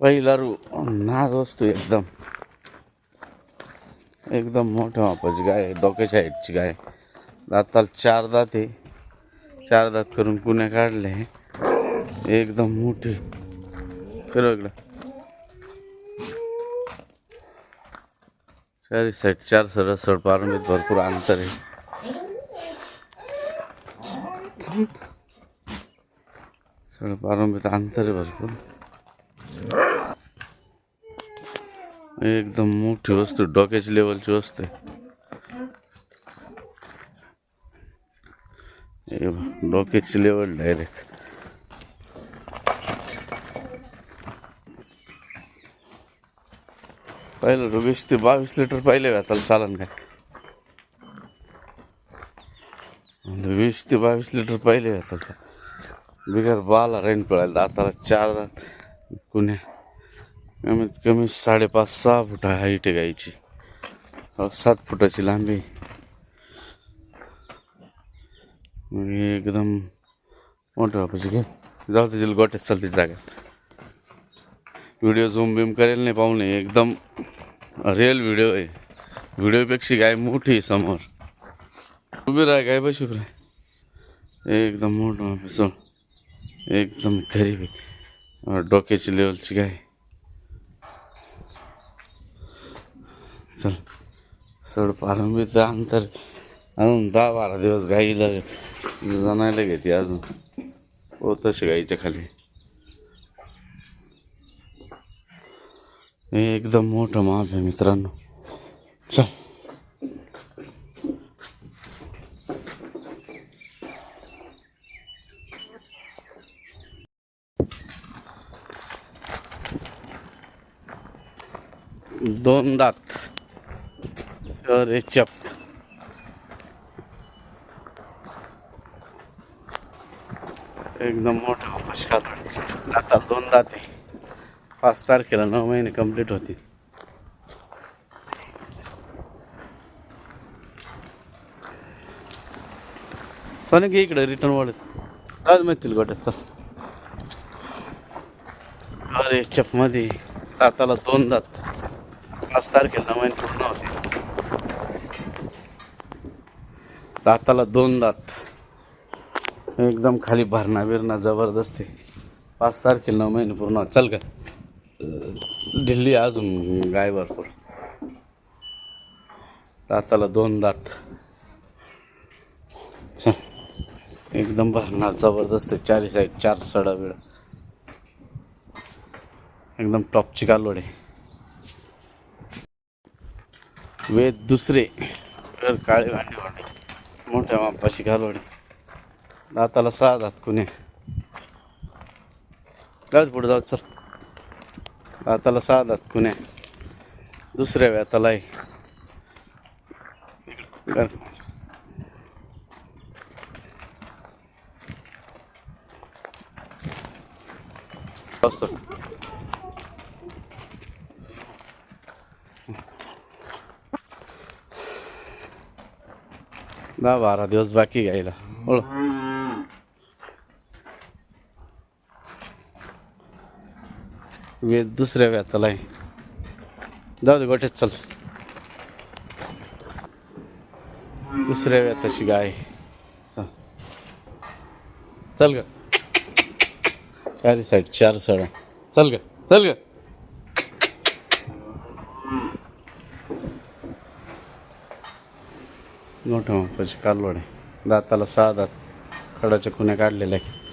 पहिला रू नाद वस्तू एकदम. एकदम मोठ्या मापाची गाय डोक्याच्या हाईटची गाय दाताला चार दात आहे. चार दात करून कुण्या काढले एकदम मोठी. फिरव इकडं. चारी साईड चार सरळ सड पारंबीत भरपूर अंतर आहे. सड पारंबीत अंतर आहे भरपूर. एकदम मोठी वस्तू डोक्याची लेवलची वस्तू आहे. हे डोक्याची लेवल डायरेक्ट पहिलं तर वीस ते बावीस लिटर पहिले घाताला चालन काय? वीस ते बावीस लिटर पहिले घाताला बिगर बाला रेन पळायला. दाताला चार दात कुण्या? कमीत कमी साडेपाच सहा फुटा हाईट आहे गाईची. अहो, सात फुटाची लांबी. मग एकदम मोठं बापाची घे. जाऊ दे गोट्यात चालते जागा. व्हिडिओ झूम बिम करेल नाही पाहुणे एकदम रिअल व्हिडिओ आहे. व्हिडिओपेक्षा गाय मोठी आहे समोर. उभी राह गाय बशी उभी एकदम मोठं बापाचं एकदम गरीब आहे. डोक्याची लेवलची गाय. चल. सड पारंबीचं अंतर अजून दहा बारा दिवस गाईला जनायला घेते अजून. हो तशी गाईच्या खाली. हे एकदम मोठं माप आहे मित्रांनो. चल. दोन दात. अरे चप. एकदम मोठा पशका आता दोन दाते. पाच तारखेला नऊ महिने कंप्लीट होतील. पण की इकडे रिटर्न वाढत. आज मिळतील गोट्यात चल. अरे चपमध्ये. दाताला दोन दात. पाच तारखेला नऊ महिने पूर्ण होते दाताला दोन दात. एकदम खाली भरणा बिरणा जबरदस्ती. पाच तारखेला नऊ महिने पूर्ण चल का दिल्ली अजून गाय भरपूर दाताला दोन दात. चल. एकदम भरणा जबरदस्त. चारी साईड चार सडा बिड. एकदम टॉपची कालोड. आहे वेद दुसरे. काळे भांडी भांडी. मोठ्या मापाशी घालवडे दाताला सहा दात कुणे. जाऊ पुढे जाऊ चल. दाताला सहा दात कुणे. दुसऱ्या व्याताला आहे. दहा बारा दिवस बाकी घ्यायला ओळ वे दुसऱ्या व्याताला आहे. जाऊ दे गोठेच चल. दुसऱ्या व्याताची गाय. चल. चल ग. चारी साईड चार सडा. चल ग. चल ग. मोठं मापाची कालवड आहे दाताला सहा दात खडाच्या खुन्या काढलेल्या आहे